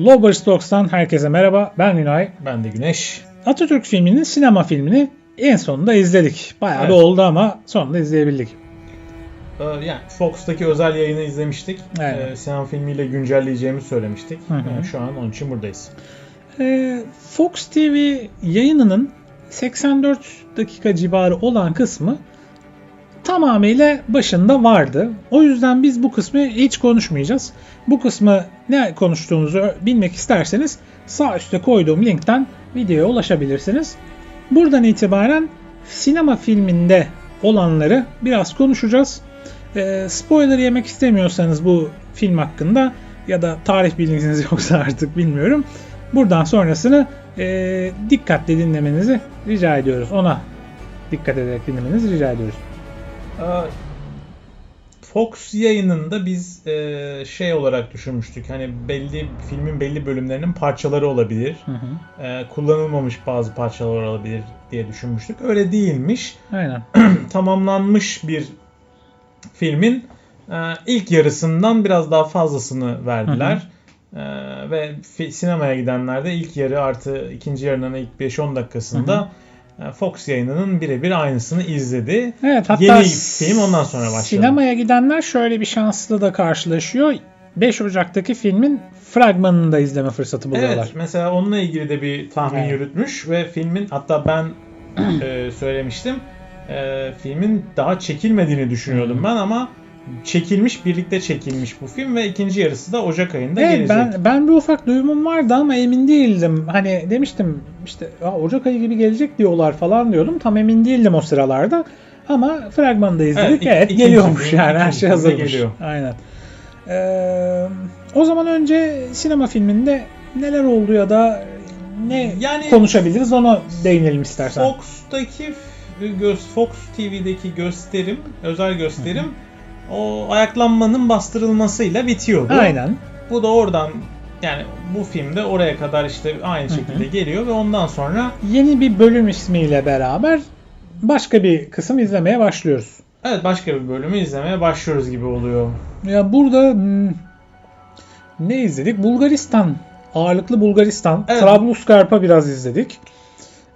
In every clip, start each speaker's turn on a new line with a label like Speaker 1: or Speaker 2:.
Speaker 1: Lovers Talks'tan herkese merhaba. Ben Günay.
Speaker 2: Ben de Güneş.
Speaker 1: Atatürk filminin sinema filmini en sonunda izledik. Bayağı
Speaker 2: Evet.
Speaker 1: da oldu ama sonunda izleyebildik.
Speaker 2: Ee, yani Fox'taki özel yayını izlemiştik.
Speaker 1: Evet.
Speaker 2: Ee, sinema filmiyle güncelleyeceğimizi söylemiştik.
Speaker 1: Hı hı.
Speaker 2: Ee, şu an onun için buradayız.
Speaker 1: Ee, Fox TV yayınının 84 dakika civarı olan kısmı tamamıyla başında vardı. O yüzden biz bu kısmı hiç konuşmayacağız. Bu kısmı ne konuştuğumuzu bilmek isterseniz sağ üstte koyduğum linkten videoya ulaşabilirsiniz. Buradan itibaren sinema filminde olanları biraz konuşacağız. Ee, spoiler yemek istemiyorsanız bu film hakkında ya da tarih bilginiz yoksa artık bilmiyorum. Buradan sonrasını e, dikkatle dinlemenizi rica ediyoruz. Ona dikkat ederek dinlemenizi rica ediyoruz.
Speaker 2: Ee, Fox yayınında biz e, şey olarak düşünmüştük. Hani belli filmin belli bölümlerinin parçaları olabilir.
Speaker 1: Hı hı.
Speaker 2: Ee, kullanılmamış bazı parçalar olabilir diye düşünmüştük. Öyle değilmiş.
Speaker 1: Aynen.
Speaker 2: tamamlanmış bir filmin e, ilk yarısından biraz daha fazlasını verdiler. E, ve fi- sinemaya gidenler de ilk yarı artı ikinci yarının ilk 5-10 dakikasında e, Fox yayınının birebir aynısını izledi.
Speaker 1: Evet hatta
Speaker 2: Yeni film ondan sonra başladı.
Speaker 1: Sinemaya gidenler şöyle bir şansla da karşılaşıyor. 5 Ocak'taki filmin fragmanını da izleme fırsatı buluyorlar.
Speaker 2: Evet mesela onunla ilgili de bir tahmin
Speaker 1: Evet.
Speaker 2: yürütmüş ve filmin hatta ben e, söylemiştim e, filmin daha çekilmediğini düşünüyordum ben ama çekilmiş birlikte çekilmiş bu film ve ikinci yarısı da Ocak ayında
Speaker 1: Evet
Speaker 2: gelecek.
Speaker 1: ben ben bir ufak duyumum vardı ama emin değildim. Hani demiştim işte "Aa, Ocak ayı gibi gelecek diyorlar falan diyordum. Tam emin değildim o sıralarda. Ama fragmanı da izledik.
Speaker 2: Evet, ik-
Speaker 1: Evet, geliyormuş
Speaker 2: film-
Speaker 1: yani her şey hazırmış.
Speaker 2: geliyor.
Speaker 1: Aynen. Ee, o zaman önce sinema filminde neler oldu ya da ne
Speaker 2: Yani-
Speaker 1: konuşabiliriz onu değinelim istersen.
Speaker 2: Fox'taki Fox TV'deki gösterim, özel gösterim o ayaklanmanın bastırılmasıyla bitiyordu.
Speaker 1: Aynen.
Speaker 2: Bu da oradan yani bu filmde oraya kadar işte aynı şekilde geliyor ve ondan sonra
Speaker 1: Yeni bir bölüm ismiyle beraber başka bir kısım izlemeye başlıyoruz.
Speaker 2: evet başka bir bölümü izlemeye başlıyoruz gibi oluyor.
Speaker 1: Ya burada hmm, ne izledik? Bulgaristan. Ağırlıklı Bulgaristan.
Speaker 2: Evet.
Speaker 1: Trablusgarp'a biraz izledik.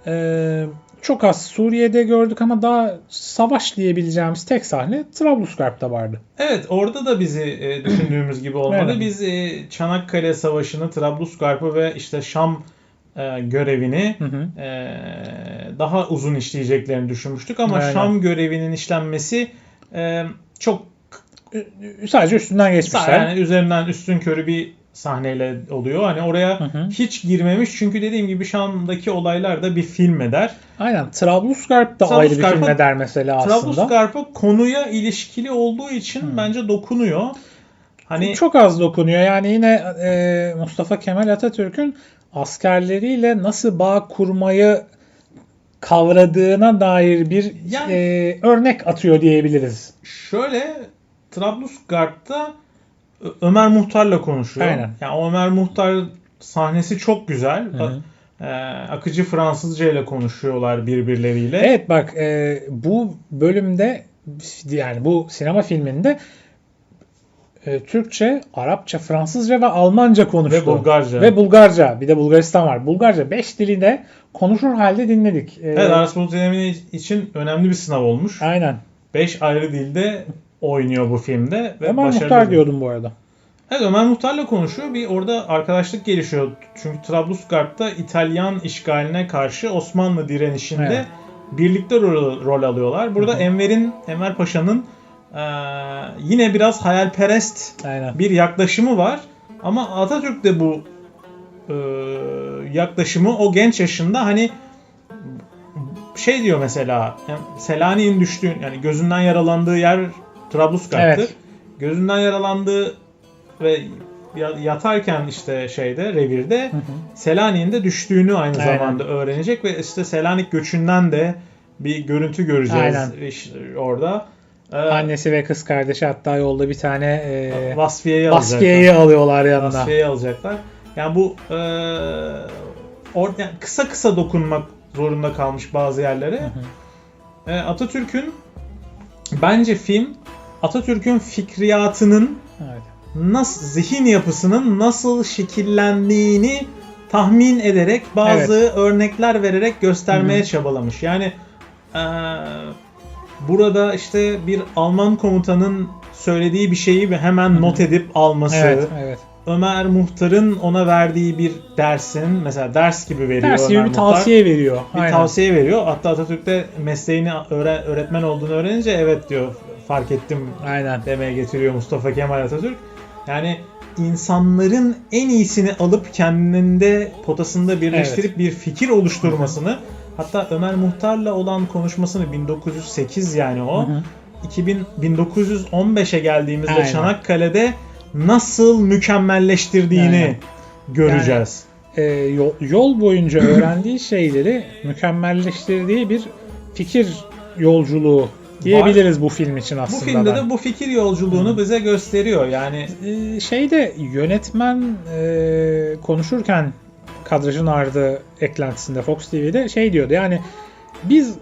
Speaker 1: Ee, çok az Suriye'de gördük ama daha savaş diyebileceğimiz tek sahne Trablusgarp'ta vardı.
Speaker 2: Evet orada da bizi e, düşündüğümüz gibi olmadı.
Speaker 1: Evet.
Speaker 2: Biz e, Çanakkale Savaşı'nı, Trablusgarp'ı ve işte Şam e, görevini
Speaker 1: Hı hı.
Speaker 2: e, daha uzun işleyeceklerini düşünmüştük ama
Speaker 1: Aynen.
Speaker 2: Şam görevinin işlenmesi e, çok
Speaker 1: Sadece üstünden geçmişler.
Speaker 2: yani üzerinden üstün körü bir sahneyle oluyor. Hani oraya
Speaker 1: Hı hı.
Speaker 2: hiç girmemiş çünkü dediğim gibi Şam'daki olaylar da bir film eder.
Speaker 1: Aynen. Trablusgarp da ayrı bir film eder mesela aslında.
Speaker 2: Trablusgarp'a konuya ilişkili olduğu için
Speaker 1: Hı.
Speaker 2: bence dokunuyor. Hani
Speaker 1: Çok az dokunuyor. Yani yine e, Mustafa Kemal Atatürk'ün askerleriyle nasıl bağ kurmayı kavradığına dair bir
Speaker 2: Yani-
Speaker 1: e, örnek atıyor diyebiliriz.
Speaker 2: Şöyle Trablusgarp'ta Ömer Muhtar'la konuşuyor.
Speaker 1: Aynen.
Speaker 2: Yani Ömer Muhtar sahnesi çok güzel.
Speaker 1: Hı hı.
Speaker 2: Ee, akıcı Fransızca ile konuşuyorlar birbirleriyle.
Speaker 1: Evet bak e, bu bölümde yani bu sinema filminde e, Türkçe, Arapça, Fransızca ve Almanca konuştu.
Speaker 2: Ve Bulgarca.
Speaker 1: Ve Bulgarca. Bir de Bulgaristan var. Bulgarca 5 dili de konuşur halde dinledik. E,
Speaker 2: Evet, Erasmus dönemi için önemli bir sınav olmuş.
Speaker 1: Aynen.
Speaker 2: 5 ayrı dilde oynuyor bu filmde ve
Speaker 1: Ömer. Muhtar diyordum bu arada.
Speaker 2: Evet Ömer Muhtar'la konuşuyor. Bir orada arkadaşlık gelişiyor. Çünkü Trablusgarp'ta İtalyan işgaline karşı Osmanlı direnişinde
Speaker 1: Evet.
Speaker 2: birlikte rol, rol alıyorlar. Burada
Speaker 1: Hı hı.
Speaker 2: Enver'in Enver Paşa'nın eee, yine biraz hayalperest
Speaker 1: Aynen.
Speaker 2: bir yaklaşımı var. Ama Atatürk de bu eee, yaklaşımı o genç yaşında hani şey diyor mesela Selanik'in düştüğü yani gözünden yaralandığı yer Trablusgarp'tır.
Speaker 1: Evet.
Speaker 2: Gözünden yaralandığı ve ya- yatarken işte şeyde revirde. Selanik'in de düştüğünü aynı
Speaker 1: Aynen.
Speaker 2: zamanda öğrenecek ve işte Selanik göçünden de bir görüntü göreceğiz
Speaker 1: Aynen.
Speaker 2: işte orada. Ee,
Speaker 1: Annesi ve kız kardeşi hatta yolda bir tane e,
Speaker 2: Vasfiye'yi.
Speaker 1: Vasfiye'yi alıyorlar yanına.
Speaker 2: Vasfiye'yi alacaklar. Yani bu e, or, yani kısa kısa dokunmak zorunda kalmış bazı yerlere.
Speaker 1: Hı hı.
Speaker 2: E, Atatürk'ün bence film Atatürk'ün fikriyatının
Speaker 1: Evet.
Speaker 2: nasıl zihin yapısının nasıl şekillendiğini tahmin ederek bazı örnekler vererek göstermeye
Speaker 1: Hı hı.
Speaker 2: çabalamış. Yani eee, burada işte bir Alman komutanın söylediği bir şeyi hemen
Speaker 1: Hı hı.
Speaker 2: not edip alması,
Speaker 1: Evet, evet.
Speaker 2: Ömer Muhtar'ın ona verdiği bir dersin mesela ders gibi veriyor
Speaker 1: Ders gibi
Speaker 2: Ömer
Speaker 1: bir
Speaker 2: Muhtar.
Speaker 1: tavsiye veriyor.
Speaker 2: Bir
Speaker 1: Aynen.
Speaker 2: tavsiye veriyor. Hatta Atatürk'te mesleğini öğre- öğretmen olduğunu öğrenince evet diyor fark ettim
Speaker 1: Aynen.
Speaker 2: demeye getiriyor Mustafa Kemal Atatürk. Yani insanların en iyisini alıp kendinde potasında birleştirip bir fikir oluşturmasını hatta Ömer Muhtar'la olan konuşmasını 1908 yani o
Speaker 1: Hı hı.
Speaker 2: 2000 1915'e geldiğimizde
Speaker 1: Aynen.
Speaker 2: Çanakkale'de nasıl mükemmelleştirdiğini
Speaker 1: Aynen.
Speaker 2: göreceğiz.
Speaker 1: Ee, yol, yol boyunca öğrendiği şeyleri mükemmelleştirdiği bir fikir yolculuğu diyebiliriz bu film için
Speaker 2: bu
Speaker 1: aslında.
Speaker 2: filmde
Speaker 1: ben.
Speaker 2: de bu fikir yolculuğunu
Speaker 1: Hı.
Speaker 2: bize gösteriyor. Yani
Speaker 1: Ee, şeyde yönetmen e, konuşurken kadrajın ardı eklentisinde Fox TV'de şey diyordu yani biz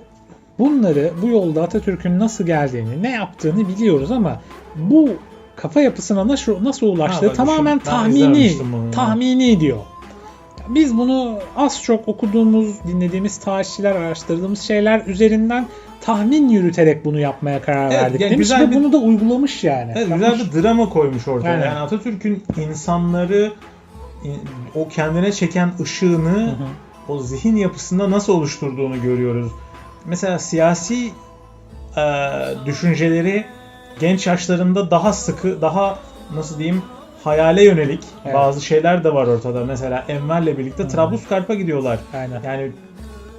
Speaker 1: bunları bu yolda Atatürk'ün nasıl geldiğini ne yaptığını biliyoruz ama bu kafa yapısına nasıl nasıl ulaştığı
Speaker 2: Ha,
Speaker 1: tamamen
Speaker 2: düşün,
Speaker 1: tahmini tahmini diyor. Biz bunu az çok okuduğumuz, dinlediğimiz tarihçiler, araştırdığımız şeyler üzerinden tahmin yürüterek bunu yapmaya karar
Speaker 2: Evet,
Speaker 1: verdik
Speaker 2: yani
Speaker 1: demiş
Speaker 2: güzel
Speaker 1: ve
Speaker 2: bir-
Speaker 1: bunu da uygulamış yani.
Speaker 2: Evet,
Speaker 1: Yapmış.
Speaker 2: güzel bir drama koymuş ortaya.
Speaker 1: Aynen.
Speaker 2: Yani Atatürk'ün insanları in- o kendine çeken ışığını
Speaker 1: Hı hı.
Speaker 2: o zihin yapısında nasıl oluşturduğunu görüyoruz. Mesela siyasi e, düşünceleri genç yaşlarında daha sıkı, daha nasıl diyeyim hayale yönelik
Speaker 1: Evet.
Speaker 2: bazı şeyler de var ortada. Mesela Enver'le birlikte
Speaker 1: Hı.
Speaker 2: Trablusgarp'a gidiyorlar.
Speaker 1: Aynen.
Speaker 2: Yani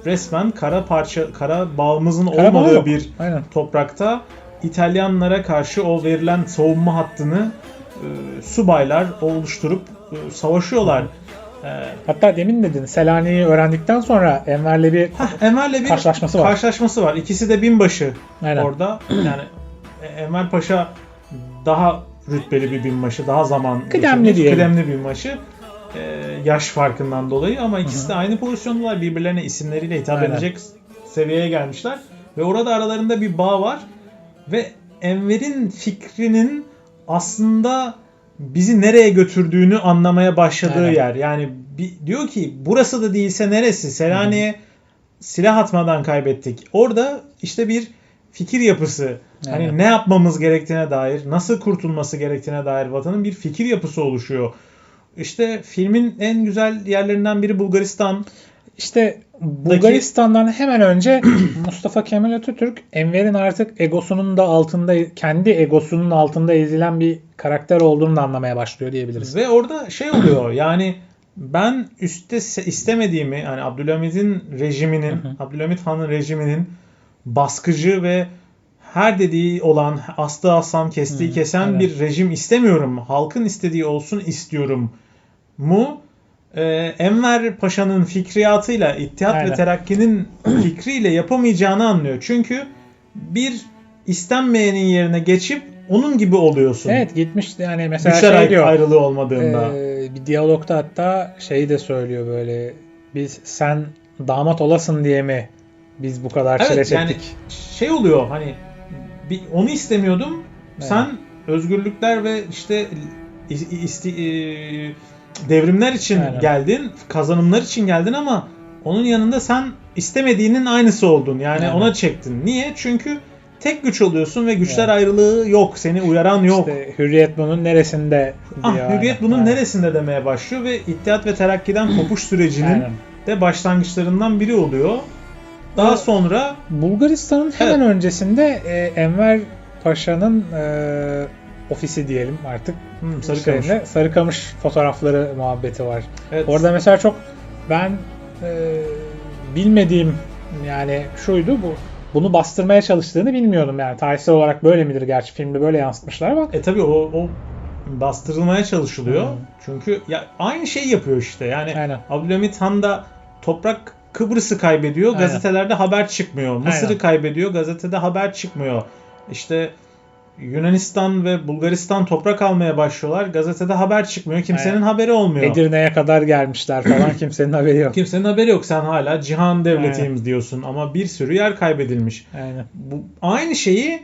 Speaker 2: resmen kara parça, kara bağımızın
Speaker 1: Kara
Speaker 2: olmadığı
Speaker 1: yok.
Speaker 2: bir
Speaker 1: Aynen.
Speaker 2: toprakta İtalyanlara karşı o verilen savunma hattını e, subaylar oluşturup e, savaşıyorlar. E,
Speaker 1: Hatta demin dedin Selanik'i öğrendikten sonra Enver'le bir
Speaker 2: heh, Enver'le bir
Speaker 1: Karşılaşması var.
Speaker 2: karşılaşması var. İkisi de binbaşı
Speaker 1: Aynen.
Speaker 2: orada. Yani Enver Paşa daha rütbeli bir binbaşı, daha zaman
Speaker 1: Kıdemli diyelim.
Speaker 2: kıdemli binbaşı. E, yaş farkından dolayı ama ikisi de aynı pozisyondalar. Birbirlerine isimleriyle hitap
Speaker 1: Aynen.
Speaker 2: edecek seviyeye gelmişler. Ve orada aralarında bir bağ var. Ve Enver'in fikrinin aslında bizi nereye götürdüğünü anlamaya başladığı
Speaker 1: Aynen.
Speaker 2: yer. Yani bir, diyor ki burası da değilse neresi? Selanik'e silah atmadan kaybettik. Orada işte bir fikir yapısı. Hani ne yapmamız gerektiğine dair, nasıl kurtulması gerektiğine dair vatanın bir fikir yapısı oluşuyor. İşte filmin en güzel yerlerinden biri Bulgaristan.
Speaker 1: İşte Bulgaristan'dan hemen önce Mustafa Kemal Atatürk Enver'in artık egosunun da altında kendi egosunun altında ezilen bir karakter olduğunu da anlamaya başlıyor diyebiliriz.
Speaker 2: Ve orada şey oluyor yani ben üstte istemediğimi hani Abdülhamit'in rejiminin. Abdülhamit Han'ın rejiminin baskıcı ve her dediği olan astığı aslan kestiği kesen
Speaker 1: aynen.
Speaker 2: bir rejim istemiyorum. Halkın istediği olsun istiyorum mu e, Enver Paşa'nın fikriyatıyla İttihat ve
Speaker 1: Aynen.
Speaker 2: Terakki'nin fikriyle yapamayacağını anlıyor. Çünkü bir istenmeyenin yerine geçip onun gibi oluyorsun.
Speaker 1: Evet gitmiş yani mesela
Speaker 2: Güçler
Speaker 1: şey diyor.
Speaker 2: ayrılığı olmadığında.
Speaker 1: Ee, bir diyalogta hatta şeyi de söylüyor böyle biz sen damat olasın diye mi biz bu kadar çile
Speaker 2: Evet yani
Speaker 1: çektik?
Speaker 2: şey oluyor hani bir, onu istemiyordum.
Speaker 1: Evet.
Speaker 2: Sen özgürlükler ve işte is- isti, e, devrimler için
Speaker 1: Aynen.
Speaker 2: geldin, kazanımlar için geldin ama onun yanında sen istemediğinin aynısı oldun. Yani
Speaker 1: Aynen.
Speaker 2: ona çektin. Niye? Çünkü tek güç oluyorsun ve güçler
Speaker 1: Evet.
Speaker 2: ayrılığı yok. Seni uyaran yok.
Speaker 1: İşte hürriyet bunun neresinde
Speaker 2: ah, hürriyet
Speaker 1: Aynen.
Speaker 2: bunun
Speaker 1: Aynen.
Speaker 2: neresinde demeye başlıyor ve İttihat ve Terakki'den kopuş sürecinin
Speaker 1: Aynen.
Speaker 2: de başlangıçlarından biri oluyor. Daha
Speaker 1: Evet.
Speaker 2: sonra
Speaker 1: Bulgaristan'ın hemen öncesinde e, Enver Paşa'nın e, ofisi diyelim artık.
Speaker 2: hmm, Sarıkamış.
Speaker 1: Şeyinde, Sarıkamış fotoğrafları muhabbeti var.
Speaker 2: Evet.
Speaker 1: Orada mesela çok ben e, bilmediğim yani şuydu bu. Bunu bastırmaya çalıştığını bilmiyordum yani tarihsel olarak böyle midir gerçi filmde böyle yansıtmışlar ama
Speaker 2: E tabi o, o bastırılmaya çalışılıyor.
Speaker 1: Hmm.
Speaker 2: Çünkü ya aynı şeyi yapıyor işte. Yani
Speaker 1: Aynen.
Speaker 2: Abdülhamit Han da toprak Kıbrıs'ı kaybediyor.
Speaker 1: Aynen.
Speaker 2: Gazetelerde haber çıkmıyor. Mısır'ı
Speaker 1: Aynen.
Speaker 2: kaybediyor. Gazetede haber çıkmıyor. İşte Yunanistan ve Bulgaristan toprak almaya başlıyorlar. Gazetede haber çıkmıyor. Kimsenin
Speaker 1: Aynen.
Speaker 2: haberi olmuyor.
Speaker 1: Edirne'ye kadar gelmişler falan kimsenin haberi yok.
Speaker 2: Kimsenin haberi yok. Sen hala cihan devletiyim diyorsun ama bir sürü yer kaybedilmiş.
Speaker 1: Aynen.
Speaker 2: Bu aynı şeyi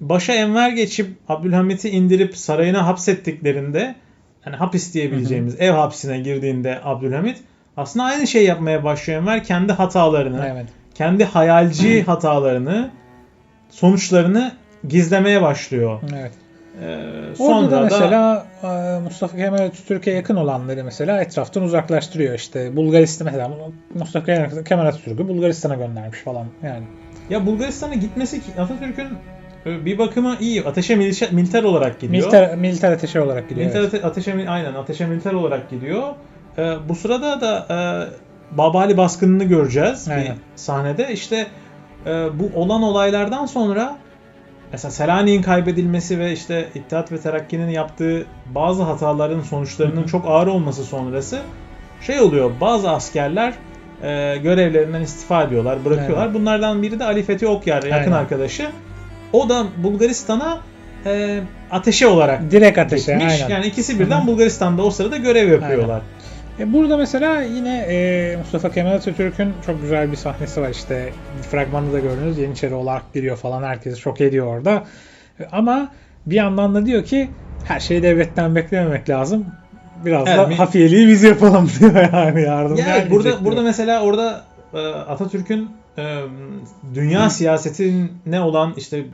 Speaker 2: başa Enver geçip Abdülhamit'i indirip sarayına hapsettiklerinde hani hapis diyebileceğimiz ev hapsine girdiğinde Abdülhamit aslında aynı şey yapmaya başlıyor Enver kendi hatalarını,
Speaker 1: Evet.
Speaker 2: kendi hayalci hatalarını, sonuçlarını gizlemeye başlıyor.
Speaker 1: Evet.
Speaker 2: Ee,
Speaker 1: Orada
Speaker 2: sonra
Speaker 1: da
Speaker 2: da
Speaker 1: mesela e, Mustafa Kemal Atatürk'e yakın olanları mesela etraftan uzaklaştırıyor. İşte Bulgaristan mesela Mustafa Kemal Atatürk'ü Bulgaristan'a göndermiş falan yani.
Speaker 2: ya Bulgaristan'a gitmesi ki Atatürk'ün e, bir bakıma iyi. Ateşe militer, militer olarak gidiyor.
Speaker 1: Militer, militer ateşe olarak gidiyor.
Speaker 2: Militer
Speaker 1: evet.
Speaker 2: ate- ateşe aynen ateşe militer olarak gidiyor. Ee, bu sırada da e, Babali baskınını göreceğiz
Speaker 1: Aynen.
Speaker 2: bir sahnede. İşte e, bu olan olaylardan sonra mesela Selanik'in kaybedilmesi ve işte İttihat ve Terakki'nin yaptığı bazı hataların sonuçlarının çok ağır olması sonrası şey oluyor. Bazı askerler e, görevlerinden istifa ediyorlar, bırakıyorlar.
Speaker 1: Aynen.
Speaker 2: Bunlardan biri de Ali Fethi Okyar yakın
Speaker 1: Aynen.
Speaker 2: arkadaşı. O da Bulgaristan'a e, ateşe olarak
Speaker 1: Direkt ateşe
Speaker 2: gitmiş.
Speaker 1: aynen.
Speaker 2: Yani ikisi birden Bulgaristan'da o sırada görev yapıyorlar.
Speaker 1: E, burada mesela yine e, Mustafa Kemal Atatürk'ün çok güzel bir sahnesi var işte fragmanda da gördünüz Yeniçeri olarak giriyor falan herkesi şok ediyor orada. E, ama bir yandan da diyor ki her şeyi devletten beklememek lazım. Biraz
Speaker 2: Evet,
Speaker 1: da hafiyeliği biz yapalım diyor yani yardım
Speaker 2: Yani burada
Speaker 1: diyor.
Speaker 2: burada mesela orada e, Atatürk'ün e, dünya siyasetine olan işte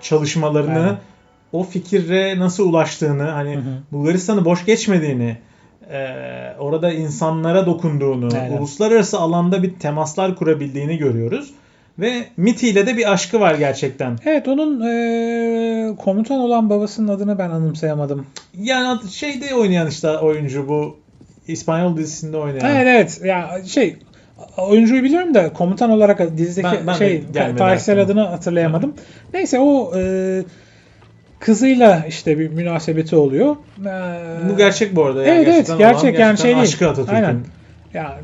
Speaker 2: çalışmalarını
Speaker 1: Aynen.
Speaker 2: o fikire nasıl ulaştığını hani. Bulgaristan'ı boş geçmediğini e, orada insanlara dokunduğunu,
Speaker 1: Aynen.
Speaker 2: uluslararası alanda bir temaslar kurabildiğini görüyoruz. Ve Miti ile de bir aşkı var gerçekten.
Speaker 1: Evet onun e, komutan olan babasının adını ben anımsayamadım.
Speaker 2: Yani şeyde oynayan işte oyuncu bu İspanyol dizisinde oynayan.
Speaker 1: Evet evet ya şey oyuncuyu biliyorum da komutan olarak dizideki
Speaker 2: Ben- ben
Speaker 1: şey
Speaker 2: aklıma.
Speaker 1: adını hatırlayamadım. Neyse o e, kızıyla işte bir münasebeti oluyor. E,
Speaker 2: Bu gerçek bu arada. Yani
Speaker 1: Evet, evet,
Speaker 2: gerçekten
Speaker 1: gerçek, yani şey değil.
Speaker 2: Aşkı Atatürk'ün.
Speaker 1: Aynen. ya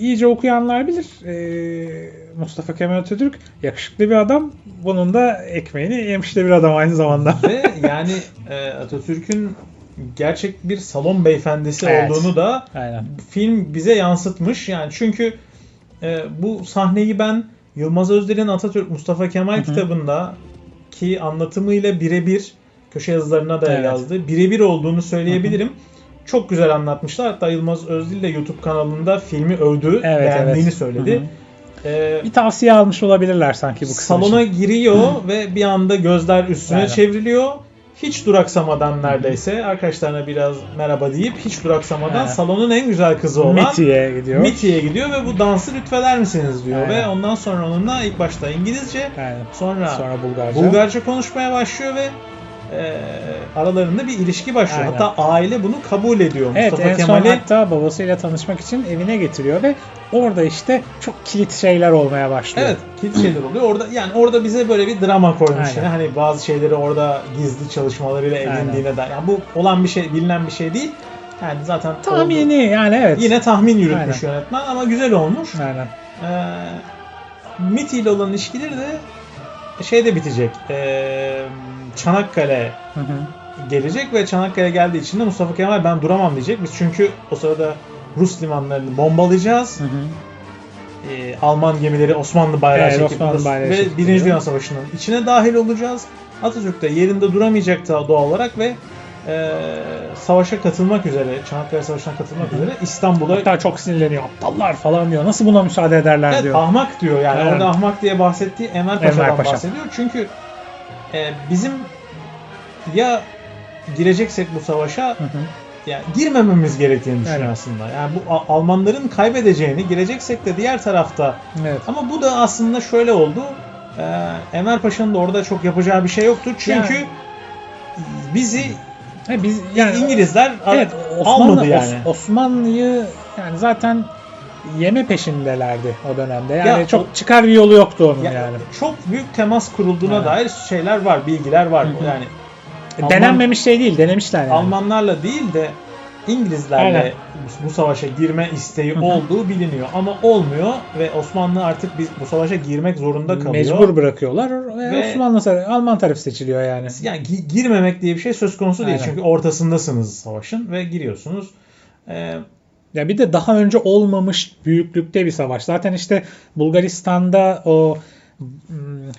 Speaker 1: iyice okuyanlar bilir. E, Mustafa Kemal Atatürk yakışıklı bir adam. Bunun da ekmeğini yemiş de bir adam aynı zamanda.
Speaker 2: Ve yani e, Atatürk'ün gerçek bir salon beyefendisi
Speaker 1: Evet.
Speaker 2: olduğunu da
Speaker 1: Aynen.
Speaker 2: film bize yansıtmış. Yani çünkü e, bu sahneyi ben Yılmaz Özdel'in Atatürk Mustafa Kemal
Speaker 1: Hı hı.
Speaker 2: kitabında ki anlatımıyla birebir köşe yazılarına da
Speaker 1: Evet.
Speaker 2: yazdı. Birebir olduğunu söyleyebilirim. Çok güzel anlatmışlar. Hatta Yılmaz Özdil de YouTube kanalında filmi övdü,
Speaker 1: Evet,
Speaker 2: beğendiğini
Speaker 1: evet.
Speaker 2: söyledi.
Speaker 1: Hı hı.
Speaker 2: E,
Speaker 1: Bir tavsiye almış olabilirler sanki bu kısım
Speaker 2: salona
Speaker 1: için.
Speaker 2: giriyor ve bir anda gözler üstüne
Speaker 1: Aynen.
Speaker 2: çevriliyor. Hiç duraksamadan neredeyse arkadaşlarına biraz merhaba deyip hiç duraksamadan
Speaker 1: Aynen.
Speaker 2: salonun en güzel kızı olan
Speaker 1: Miti'ye gidiyor.
Speaker 2: Miti'ye gidiyor ve bu dansı lütfeder misiniz diyor
Speaker 1: Aynen.
Speaker 2: ve ondan sonra onunla ilk başta İngilizce
Speaker 1: Aynen.
Speaker 2: sonra,
Speaker 1: Sonra Bulgarca.
Speaker 2: Bulgarca konuşmaya başlıyor ve e, aralarında bir ilişki başlıyor.
Speaker 1: Aynen.
Speaker 2: Hatta aile bunu kabul ediyor.
Speaker 1: Evet
Speaker 2: Mustafa
Speaker 1: en son
Speaker 2: Kemal'i
Speaker 1: hatta babasıyla tanışmak için evine getiriyor ve orada işte çok kilit şeyler olmaya başlıyor.
Speaker 2: Evet, kilit şeyler oluyor. Orada yani orada bize böyle bir drama koymuş
Speaker 1: Aynen.
Speaker 2: yine. Hani bazı şeyleri orada gizli çalışmalarıyla edindiğine dair. Yani bu olan bir şey, bilinen bir şey değil. Yani zaten oldu.
Speaker 1: Tahmini yani evet.
Speaker 2: Yine tahmin yürütmüş yönetmen ama güzel olmuş.
Speaker 1: Aynen.
Speaker 2: Ee, Mitty ile olan ilişkileri de şeyde bitecek. Ee, Çanakkale
Speaker 1: Hı hı.
Speaker 2: gelecek ve Çanakkale geldiği için de Mustafa Kemal ben duramam diyecek. Biz çünkü o sırada Rus limanlarını bombalayacağız.
Speaker 1: Hı hı.
Speaker 2: Ee, Alman gemileri Osmanlı bayrağı
Speaker 1: Evet,
Speaker 2: çekip
Speaker 1: Osmanlı
Speaker 2: Rus-
Speaker 1: bayrağı
Speaker 2: ve
Speaker 1: çekip
Speaker 2: Birinci. Dünya Savaşı'nın içine dahil olacağız. Atatürk de yerinde duramayacak da doğal olarak ve e, savaşa katılmak üzere, Çanakkale Savaşı'na katılmak üzere İstanbul'a
Speaker 1: Hatta çok sinirleniyor. Aptallar falan diyor. Nasıl buna müsaade ederler
Speaker 2: Evet,
Speaker 1: diyor.
Speaker 2: ahmak diyor yani.
Speaker 1: Evet.
Speaker 2: Orada ahmak diye bahsettiği Enver Paşa'dan
Speaker 1: Enver Paşa.
Speaker 2: bahsediyor. Çünkü e, bizim ya gireceksek bu savaşa
Speaker 1: Hı hı.
Speaker 2: yani girmememiz gerektiğini düşünüyor
Speaker 1: Evet.
Speaker 2: aslında. Yani bu Almanların kaybedeceğini, gireceksek de diğer tarafta.
Speaker 1: Evet.
Speaker 2: Ama bu da aslında şöyle oldu. E, Enver Paşa'nın da orada çok yapacağı bir şey yoktu. Çünkü
Speaker 1: Yani-
Speaker 2: bizi
Speaker 1: Ha, biz yani
Speaker 2: İngilizler
Speaker 1: evet,
Speaker 2: almadı
Speaker 1: Osmanlı,
Speaker 2: yani.
Speaker 1: Os- Osmanlı'yı yani zaten yeme peşindelerdi o dönemde. Yani
Speaker 2: Ya
Speaker 1: çok
Speaker 2: o-
Speaker 1: çıkar bir yolu yoktu onun
Speaker 2: Ya,
Speaker 1: yani.
Speaker 2: çok büyük temas kurulduğuna
Speaker 1: Evet.
Speaker 2: dair şeyler var, bilgiler var.
Speaker 1: Hı hı.
Speaker 2: Yani Alman-
Speaker 1: Denenmemiş şey değil, denemişler yani.
Speaker 2: Almanlarla değil de İngilizlerle
Speaker 1: Aynen.
Speaker 2: bu savaşa girme isteği
Speaker 1: Hı hı.
Speaker 2: olduğu biliniyor. Ama olmuyor ve Osmanlı artık biz bu savaşa girmek zorunda kalıyor.
Speaker 1: Mecbur bırakıyorlar ve,
Speaker 2: Ve-
Speaker 1: Osmanlı Alman tarafı seçiliyor yani.
Speaker 2: Yani gi- girmemek diye bir şey söz konusu değil.
Speaker 1: Aynen.
Speaker 2: Çünkü ortasındasınız savaşın ve giriyorsunuz. Ee,
Speaker 1: Ya bir de daha önce olmamış büyüklükte bir savaş. Zaten işte Bulgaristan'da o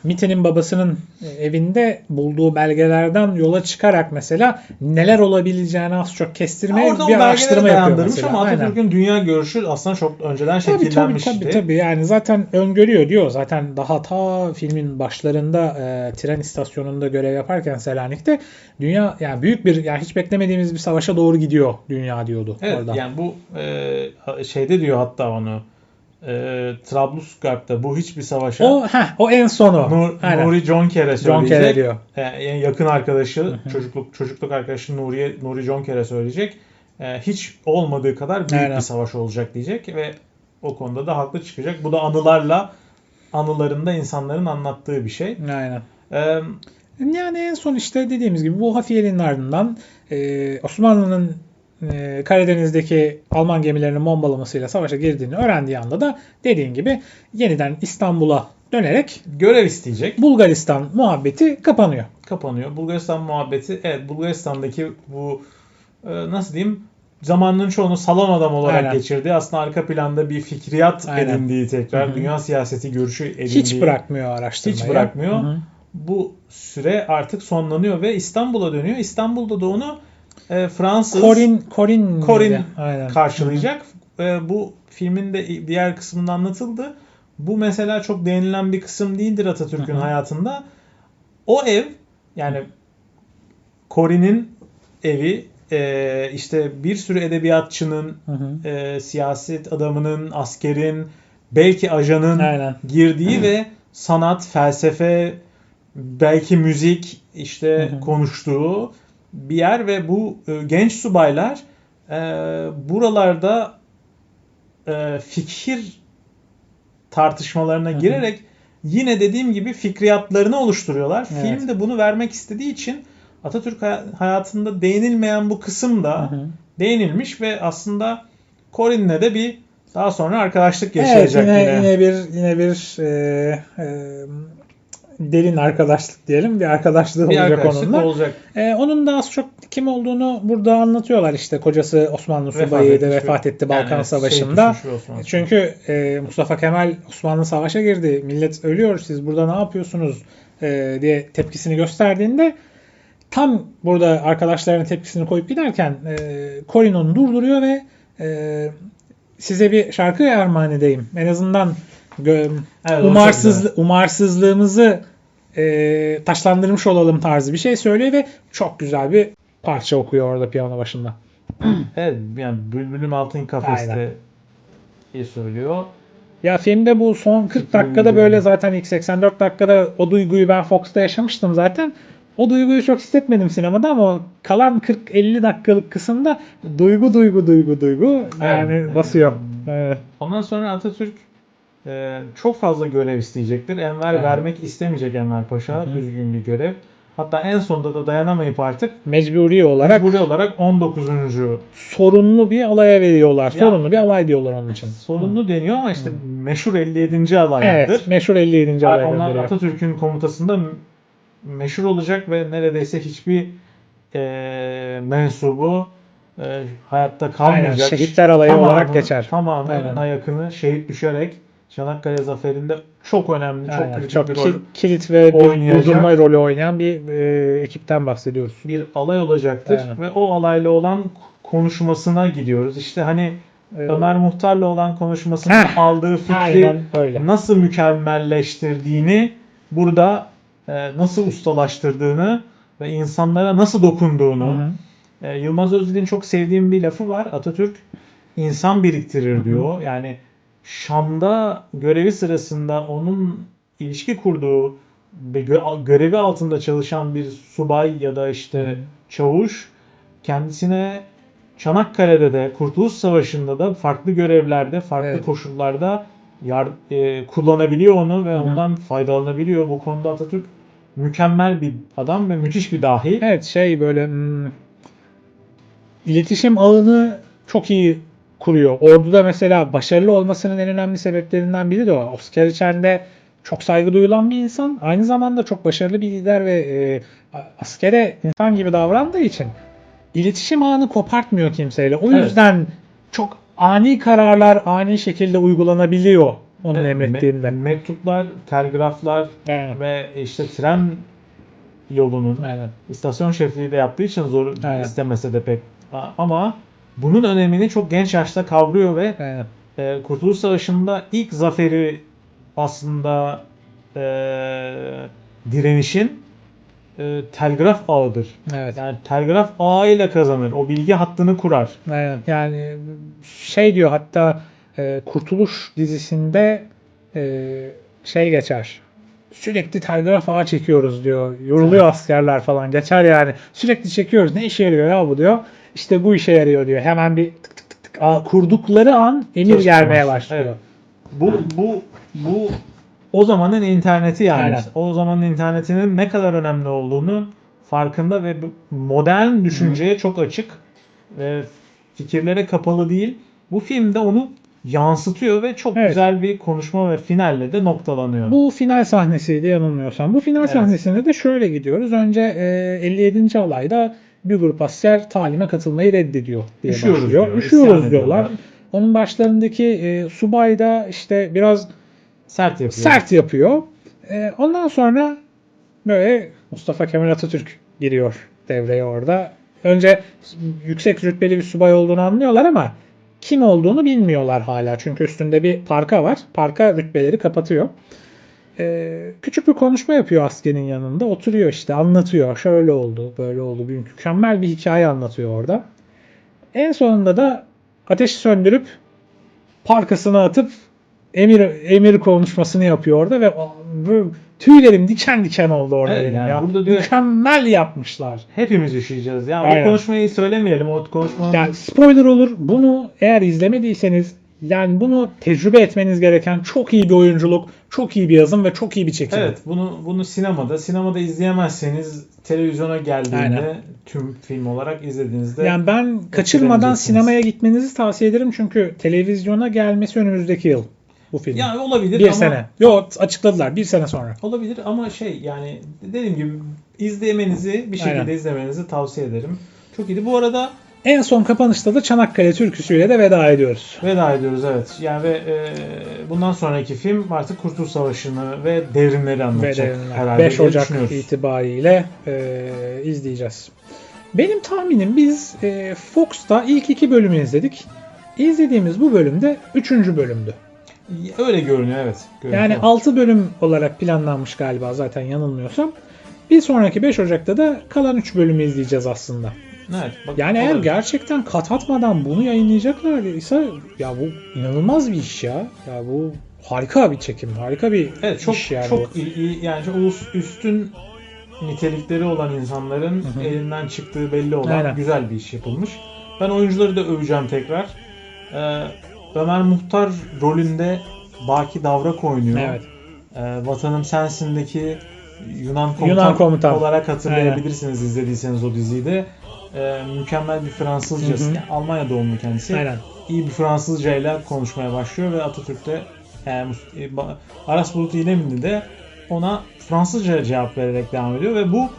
Speaker 1: Mitte'nin babasının e, evinde bulduğu belgelerden yola çıkarak mesela neler olabileceğini az çok kestirmeye
Speaker 2: o
Speaker 1: bir araştırma yapıyor mesela.
Speaker 2: ama. Atatürk'ün dünya görüşü aslında çok önceden
Speaker 1: Tabii tabii
Speaker 2: şekillenmişti.
Speaker 1: tabii tabii yani zaten öngörüyor diyor zaten daha ta filmin başlarında e, tren istasyonunda görev yaparken Selanik'te dünya yani büyük bir yani hiç beklemediğimiz bir savaşa doğru gidiyor dünya diyordu
Speaker 2: Evet
Speaker 1: orada.
Speaker 2: yani bu e, şeyde diyor hatta onu e, Trablusgarp'ta bu hiçbir savaşa
Speaker 1: o heh, o en sonu.
Speaker 2: Nur,
Speaker 1: Aynen.
Speaker 2: Nuri Jonker'e söyleyecek.
Speaker 1: Diyor.
Speaker 2: E, yakın arkadaşı, çocukluk çocukluk arkadaşı Nuriye Nuri Jonker'e söyleyecek. E, hiç olmadığı kadar büyük
Speaker 1: Aynen.
Speaker 2: bir savaş olacak diyecek ve o konuda da haklı çıkacak. Bu da anılarla anılarında insanların anlattığı bir şey.
Speaker 1: Aynen.
Speaker 2: E,
Speaker 1: Yani en son işte dediğimiz gibi bu Hafiye'nin ardından e, Osmanlı'nın e, Karadeniz'deki Alman gemilerinin bombalamasıyla savaşa girdiğini öğrendiği anda da dediğin gibi yeniden İstanbul'a dönerek
Speaker 2: görev isteyecek.
Speaker 1: Bulgaristan muhabbeti kapanıyor.
Speaker 2: kapanıyor. Bulgaristan muhabbeti evet Bulgaristan'daki bu e, nasıl diyeyim zamanının çoğunu salon adam olarak
Speaker 1: Aynen.
Speaker 2: geçirdi. Aslında arka planda bir fikriyat
Speaker 1: Aynen.
Speaker 2: edindiği tekrar
Speaker 1: Hı hı.
Speaker 2: dünya siyaseti görüşü edindiği
Speaker 1: Hiç bırakmıyor araştırmayı.
Speaker 2: hiç bırakmıyor.
Speaker 1: Hı hı.
Speaker 2: Bu süre artık sonlanıyor ve İstanbul'a dönüyor. İstanbul'da da onu e, Fransız
Speaker 1: Corin, Corin,
Speaker 2: Corin karşılayacak. E, bu filmin de diğer kısmında anlatıldı. Bu mesela çok değinilen bir kısım değildir Atatürk'ün hayatında. O ev yani Corin'in evi e, işte bir sürü edebiyatçının, e, siyaset adamının, askerin, belki ajanın
Speaker 1: Aynen.
Speaker 2: girdiği ve sanat, felsefe, belki müzik işte konuştuğu bir yer ve bu e, genç subaylar e, buralarda e, fikir tartışmalarına
Speaker 1: hı.
Speaker 2: girerek yine dediğim gibi fikriyatlarını oluşturuyorlar.
Speaker 1: Evet.
Speaker 2: Film de bunu vermek istediği için Atatürk hay- hayatında değinilmeyen bu kısım da
Speaker 1: Hı hı.
Speaker 2: değinilmiş ve aslında Corin'le de bir daha sonra arkadaşlık
Speaker 1: Evet
Speaker 2: yaşayacak
Speaker 1: yine,
Speaker 2: yine.
Speaker 1: yine bir yine bir e, e, derin arkadaşlık diyelim bir arkadaşlığı
Speaker 2: bir
Speaker 1: olacak
Speaker 2: arkadaşlık
Speaker 1: onunla.
Speaker 2: olacak.
Speaker 1: E, onun da az çok kim olduğunu burada anlatıyorlar işte kocası Osmanlı
Speaker 2: Vefat
Speaker 1: subayıydı vefat
Speaker 2: ve-
Speaker 1: etti Balkan
Speaker 2: yani
Speaker 1: Savaşı'nda.
Speaker 2: düşmüş ve Osmanlı
Speaker 1: Çünkü e, Mustafa Kemal Osmanlı savaşa girdi. Millet ölüyor. Siz burada ne yapıyorsunuz e, diye tepkisini gösterdiğinde tam burada arkadaşlarının tepkisini koyup giderken e, Corin onu durduruyor ve e, size bir şarkı armağan edeyim. En azından gö-
Speaker 2: Evet,
Speaker 1: umarsız umarsızlığımızı e, taşlandırmış olalım tarzı bir şey söylüyor ve çok güzel bir parça okuyor orada piyano başında.
Speaker 2: Evet yani Bülbülüm Altın Kafeste
Speaker 1: Aynen.
Speaker 2: diye söylüyor.
Speaker 1: Ya filmde bu son 40 dakikada böyle zaten ilk 84 dakikada o duyguyu ben Fox'ta yaşamıştım zaten. O duyguyu çok hissetmedim sinemada ama kalan 40-50 dakikalık kısımda duygu duygu duygu duygu yani
Speaker 2: Evet.
Speaker 1: basıyor. Evet.
Speaker 2: Ondan sonra Atatürk e, çok fazla görev isteyecektir. Enver
Speaker 1: Evet.
Speaker 2: vermek istemeyecek Enver Paşa.
Speaker 1: Hı hı.
Speaker 2: Düzgün bir görev. Hatta en sonunda da dayanamayıp artık
Speaker 1: Mecburi olarak
Speaker 2: mecburi olarak 19.
Speaker 1: sorunlu bir alaya veriyorlar.
Speaker 2: Ya.
Speaker 1: Sorunlu bir alay diyorlar onun için.
Speaker 2: sorunlu deniyor ama işte meşhur 57. alaydır.
Speaker 1: Evet. Meşhur 57. alay
Speaker 2: Onlar. Atatürk'ün komutasında meşhur olacak ve neredeyse hiçbir e, mensubu e, hayatta kalmayacak.
Speaker 1: Aynen, şehitler alayı
Speaker 2: Tamamı-
Speaker 1: olarak geçer.
Speaker 2: Tamamına
Speaker 1: Aynen.
Speaker 2: yakını şehit düşerek Çanakkale zaferinde çok önemli, çok
Speaker 1: Aynen,
Speaker 2: kritik bir rol,
Speaker 1: kilit ve bir durdurma rolü oynayan bir e, ekipten bahsediyoruz.
Speaker 2: bir alay olacaktır
Speaker 1: Aynen.
Speaker 2: ve o alayla olan konuşmasına gidiyoruz. İşte hani
Speaker 1: Ee,
Speaker 2: Ömer Muhtar'la olan konuşmasında
Speaker 1: Heh,
Speaker 2: aldığı fikri
Speaker 1: öyle.
Speaker 2: nasıl mükemmelleştirdiğini burada e, nasıl ustalaştırdığını ve insanlara nasıl
Speaker 1: Hı
Speaker 2: dokunduğunu
Speaker 1: hı.
Speaker 2: e, Yılmaz Özdil'in çok sevdiğim bir lafı var. Atatürk insan biriktirir diyor. Yani Şam'da görevi sırasında onun ilişki kurduğu ve gö- görevi altında çalışan bir subay ya da işte çavuş kendisine Çanakkale'de de Kurtuluş Savaşı'nda da farklı görevlerde, farklı
Speaker 1: Evet.
Speaker 2: koşullarda yar, e, kullanabiliyor onu ve
Speaker 1: Hı hı.
Speaker 2: ondan faydalanabiliyor. Bu konuda Atatürk mükemmel bir adam ve müthiş bir dahi.
Speaker 1: Evet şey böyle hmm, iletişim ağını çok iyi kuruyor. Orduda mesela başarılı olmasının en önemli sebeplerinden biri de o. Oscar içinde çok saygı duyulan bir insan. Aynı zamanda çok başarılı bir lider ve e, askere insan gibi davrandığı için iletişim ağını kopartmıyor kimseyle. O
Speaker 2: Evet.
Speaker 1: yüzden çok ani kararlar ani şekilde uygulanabiliyor onun
Speaker 2: Evet,
Speaker 1: emrettiğinde.
Speaker 2: me- mektuplar, telgraflar
Speaker 1: Aynen.
Speaker 2: ve işte tren yolunun
Speaker 1: Aynen.
Speaker 2: istasyon şefliği de yaptığı için zor
Speaker 1: Aynen.
Speaker 2: istemese de pek ama bunun önemini çok genç yaşta kavruyor ve e, Kurtuluş Savaşı'nda ilk zaferi aslında e, direnişin e, telgraf ağıdır.
Speaker 1: Evet.
Speaker 2: Yani telgraf ağıyla kazanır. O bilgi hattını kurar.
Speaker 1: Aynen. Yani şey diyor hatta e, Kurtuluş dizisinde e, şey geçer. Sürekli telgraf ağı çekiyoruz diyor. Yoruluyor askerler falan. Geçer yani. Sürekli çekiyoruz. Ne işe yarıyor ya bu diyor. İşte bu işe yarıyor diyor. Hemen bir tık tık tık tık ağ kurdukları an emir
Speaker 2: Çalışmaya
Speaker 1: gelmeye
Speaker 2: başlıyor.
Speaker 1: başlıyor.
Speaker 2: Bu bu bu o zamanın interneti yani.
Speaker 1: Aynen.
Speaker 2: O zamanın internetinin ne kadar önemli olduğunu farkında ve modern düşünceye çok açık ve fikirlere kapalı değil. Bu filmde onu yansıtıyor ve çok
Speaker 1: Evet.
Speaker 2: güzel bir konuşma ve finalle de noktalanıyor.
Speaker 1: Bu final sahnesiydi yanılmıyorsam. Bu final
Speaker 2: Evet.
Speaker 1: sahnesinde de şöyle gidiyoruz. Önce e, 57. alayda bir grup asker talime katılmayı reddediyor diye
Speaker 2: Üşüyoruz
Speaker 1: başlıyor.
Speaker 2: diyor,
Speaker 1: Üşüyoruz diyorlar.
Speaker 2: ediyorlar.
Speaker 1: Onun başlarındaki e, subay da işte biraz
Speaker 2: Sert yapıyor.
Speaker 1: sert yapıyor. E, ondan sonra böyle Mustafa Kemal Atatürk giriyor devreye orada. Önce yüksek rütbeli bir subay olduğunu anlıyorlar ama kim olduğunu bilmiyorlar hala. Çünkü üstünde bir parka var. Parka rütbeleri kapatıyor. Ee, küçük bir konuşma yapıyor askerin yanında. Oturuyor işte anlatıyor. Şöyle oldu, böyle oldu. Bir mükemmel bir hikaye anlatıyor orada. En sonunda da ateşi söndürüp parkasına atıp emir emir konuşmasını yapıyor orada ve tüylerim diken diken oldu orada
Speaker 2: Evet, yani
Speaker 1: ya.
Speaker 2: burada diyor-
Speaker 1: Mükemmel yapmışlar.
Speaker 2: Hepimiz üşüyeceğiz. Ya
Speaker 1: Aynen.
Speaker 2: o konuşmayı söylemeyelim. O konuşmanın
Speaker 1: Yani spoiler olur. Bunu eğer izlemediyseniz yani bunu tecrübe etmeniz gereken çok iyi bir oyunculuk, çok iyi bir yazım ve çok iyi bir çekim.
Speaker 2: Evet bunu bunu sinemada sinemada izleyemezseniz televizyona geldiğinde
Speaker 1: Aynen.
Speaker 2: tüm film olarak izlediğinizde
Speaker 1: Yani ben kaçırmadan sinemaya gitmenizi tavsiye ederim çünkü televizyona gelmesi önümüzdeki yıl bu film.
Speaker 2: yani olabilir
Speaker 1: bir
Speaker 2: ama
Speaker 1: sene. Yok açıkladılar bir sene sonra.
Speaker 2: olabilir ama şey yani dediğim gibi izlemenizi bir şekilde
Speaker 1: Aynen.
Speaker 2: izlemenizi tavsiye ederim. Çok iyiydi. Bu arada
Speaker 1: En son kapanışta da Çanakkale türküsüyle de veda ediyoruz.
Speaker 2: veda ediyoruz evet. Yani ve e, bundan sonraki film artık Kurtuluş Savaşı'nı ve devrimleri anlatacak herhalde
Speaker 1: 5
Speaker 2: diye
Speaker 1: Ocak itibariyle e, izleyeceğiz. Benim tahminim biz e, Fox'ta ilk iki bölümü izledik. İzlediğimiz bu bölümde üçüncü bölümdü.
Speaker 2: Öyle görünüyor evet. Görünüyor.
Speaker 1: Yani 6 bölüm olarak planlanmış galiba zaten yanılmıyorsam. Bir sonraki 5 Ocak'ta da kalan 3 bölümü izleyeceğiz aslında.
Speaker 2: Evet, bak-
Speaker 1: Yani eğer gerçekten kat atmadan bunu yayınlayacaklarsa ya bu inanılmaz bir iş ya. Ya bu harika bir çekim, harika bir
Speaker 2: Evet çok
Speaker 1: iş yani
Speaker 2: çok iyi, yani çok üstün nitelikleri olan insanların
Speaker 1: Hı hı.
Speaker 2: elinden çıktığı belli olan
Speaker 1: Aynen.
Speaker 2: güzel bir iş yapılmış. Ben oyuncuları da öveceğim tekrar. Ee, Ömer Muhtar rolünde Baki Davrak oynuyor.
Speaker 1: Evet.
Speaker 2: Ee, Vatanım Sensin'deki Yunan komutan,
Speaker 1: Yunan komutan.
Speaker 2: olarak hatırlayabilirsiniz izlediyseniz o diziyi de. Ee, mükemmel bir Fransızcası.
Speaker 1: Hı hı.
Speaker 2: yani Almanya doğumlu kendisi
Speaker 1: Aynen.
Speaker 2: iyi bir Fransızcayla konuşmaya başlıyor ve Atatürk de yani e, Ba- Aras Bulut İynemli de ona Fransızca cevap vererek devam ediyor ve bu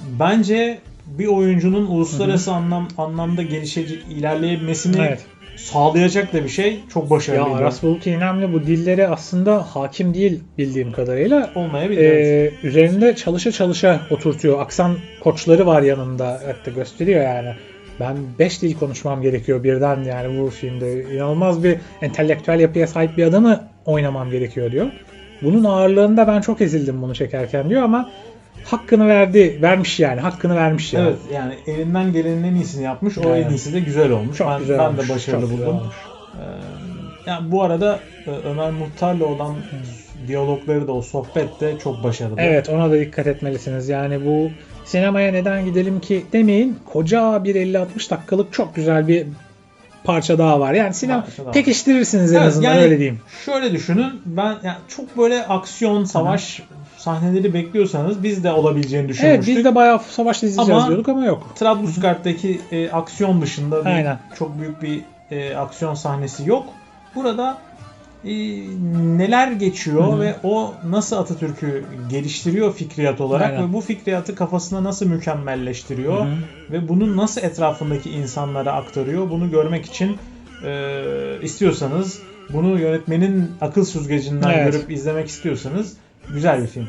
Speaker 2: bence bir oyuncunun uluslararası anlam anlamda gelişece ilerleyebilmesini
Speaker 1: Evet.
Speaker 2: Sağlayacak da bir şey. Çok başarılı.
Speaker 1: Ya Aras Bulut İynemli bu dillere aslında hakim değil bildiğim kadarıyla.
Speaker 2: olmayabilir.
Speaker 1: Ee, üzerinde çalışa çalışa oturtuyor. Aksan koçları var yanında. Hatta gösteriyor yani. Ben 5 dil konuşmam gerekiyor birden yani bu filmde. inanılmaz bir entelektüel yapıya sahip bir adamı oynamam gerekiyor diyor. Bunun ağırlığında ben çok ezildim bunu çekerken diyor ama hakkını verdi, vermiş yani. Hakkını vermiş yani.
Speaker 2: Evet yani elinden gelenin en iyisini yapmış. O en
Speaker 1: Aynen.
Speaker 2: iyisi de güzel olmuş.
Speaker 1: Çok
Speaker 2: ben,
Speaker 1: güzel
Speaker 2: ben
Speaker 1: olmuş,
Speaker 2: de başarılı
Speaker 1: çok
Speaker 2: buldum. Ee, yani bu arada e, Ömer Muhtar'la olan diyalogları da o sohbet de çok başarılı.
Speaker 1: Evet ona da dikkat etmelisiniz. Yani bu sinemaya neden gidelim ki demeyin. Koca bir 50-60 dakikalık çok güzel bir parça daha var. Yani sinema pekiştirirsiniz en
Speaker 2: Evet,
Speaker 1: azından
Speaker 2: yani
Speaker 1: öyle diyeyim.
Speaker 2: Şöyle düşünün. Ben yani çok böyle aksiyon, savaş sahneleri bekliyorsanız biz de olabileceğini
Speaker 1: Evet
Speaker 2: düşünmüştük.
Speaker 1: biz de bayağı savaş izleyeceğiz
Speaker 2: Ama-
Speaker 1: diyorduk ama yok.
Speaker 2: Trablusgarp'taki e, aksiyon dışında bir,
Speaker 1: Aynen.
Speaker 2: çok büyük bir e, aksiyon sahnesi yok. Burada e, neler geçiyor
Speaker 1: Hı hı.
Speaker 2: ve o nasıl Atatürk'ü geliştiriyor fikriyat olarak
Speaker 1: Aynen.
Speaker 2: ve bu fikriyatı kafasına nasıl mükemmelleştiriyor
Speaker 1: Hı hı.
Speaker 2: ve bunu nasıl etrafındaki insanlara aktarıyor bunu görmek için e, istiyorsanız bunu yönetmenin akıl süzgecinden
Speaker 1: Evet.
Speaker 2: görüp izlemek istiyorsanız güzel bir film.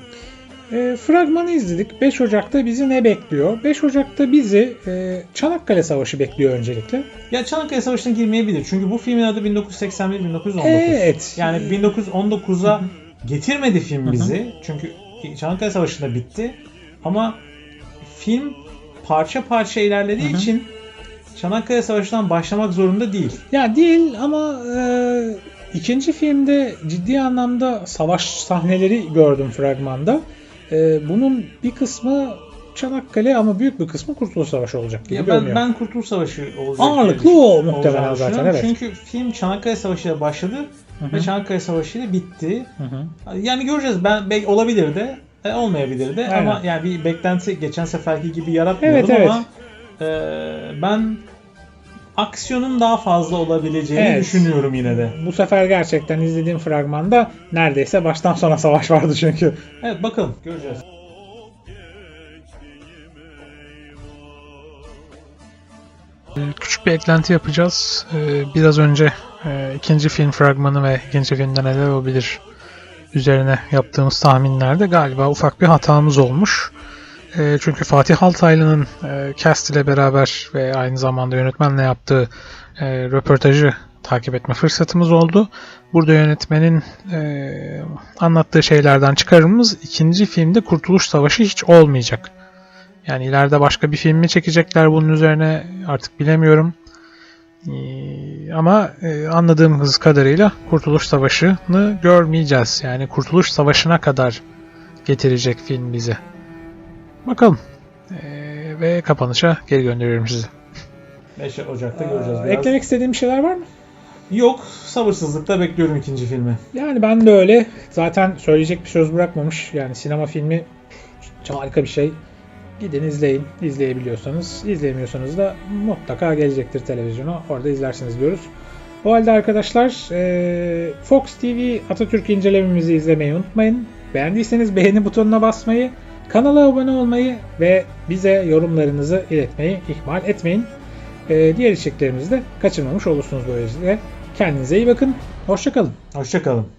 Speaker 1: E, fragmanı izledik. 5 Ocak'ta bizi ne bekliyor? 5 Ocak'ta bizi e, Çanakkale Savaşı bekliyor öncelikle.
Speaker 2: Ya Çanakkale Savaşı'na girmeyebilir. Çünkü bu filmin adı 1981-1919.
Speaker 1: Evet.
Speaker 2: Yani 1919'a getirmedi film bizi. Çünkü Çanakkale Savaşı'nda bitti. Ama film parça parça ilerlediği
Speaker 1: Hı hı.
Speaker 2: için Çanakkale Savaşı'ndan başlamak zorunda değil.
Speaker 1: Ya değil ama e, ikinci filmde ciddi anlamda savaş sahneleri gördüm fragmanda. E, bunun bir kısmı Çanakkale ama büyük bir kısmı Kurtuluş Savaşı olacak gibi
Speaker 2: Ya ben,
Speaker 1: görünüyor.
Speaker 2: ben Kurtuluş Savaşı olacak.
Speaker 1: Ağırlıklı o muhtemelen zaten, evet.
Speaker 2: Çünkü film Çanakkale Savaşı ile başladı
Speaker 1: Hı hı.
Speaker 2: ve Çanakkale Savaşı ile bitti.
Speaker 1: Hı hı.
Speaker 2: Yani göreceğiz. Ben be- olabilir de e, olmayabilir de
Speaker 1: Aynen.
Speaker 2: ama yani bir beklenti geçen seferki gibi yaratmıyorum
Speaker 1: Evet, evet.
Speaker 2: ama e, ben aksiyonun daha fazla olabileceğini
Speaker 1: Evet.
Speaker 2: düşünüyorum yine de.
Speaker 1: Bu sefer gerçekten izlediğim fragmanda neredeyse baştan sona savaş vardı çünkü.
Speaker 2: Evet bakalım göreceğiz.
Speaker 3: Küçük bir eklenti yapacağız. Ee, Biraz önce e, ikinci film fragmanı ve ikinci filmde neler olabilir üzerine yaptığımız tahminlerde galiba ufak bir hatamız olmuş. E, Çünkü Fatih Altaylı'nın e, cast ile beraber ve aynı zamanda yönetmenle yaptığı e, röportajı takip etme fırsatımız oldu. Burada yönetmenin e, anlattığı şeylerden çıkarımımız ikinci filmde Kurtuluş Savaşı hiç olmayacak. Yani ileride başka bir film mi çekecekler bunun üzerine artık bilemiyorum. Ee, ama e, anladığımız kadarıyla Kurtuluş Savaşı'nı görmeyeceğiz. Yani Kurtuluş Savaşı'na kadar getirecek film bizi. Bakalım. Ee, ve kapanışa geri gönderiyorum sizi.
Speaker 2: 5 Ocak'ta göreceğiz biraz.
Speaker 1: Eklemek istediğim bir şeyler var mı?
Speaker 2: Yok sabırsızlıkla bekliyorum ikinci filmi.
Speaker 1: Yani ben de öyle. Zaten söyleyecek bir söz bırakmamış. Yani sinema filmi harika bir şey. Gidin izleyin. İzleyebiliyorsanız. izleyemiyorsanız da mutlaka gelecektir televizyona. Orada izlersiniz diyoruz. O halde arkadaşlar e, Fox TV Atatürk incelememizi izlemeyi unutmayın. Beğendiyseniz beğeni butonuna basmayı, kanala abone olmayı ve bize yorumlarınızı iletmeyi ihmal etmeyin. E, diğer içeriklerimizi de kaçırmamış olursunuz böylelikle. Kendinize iyi bakın. Hoşçakalın.
Speaker 2: Hoşçakalın.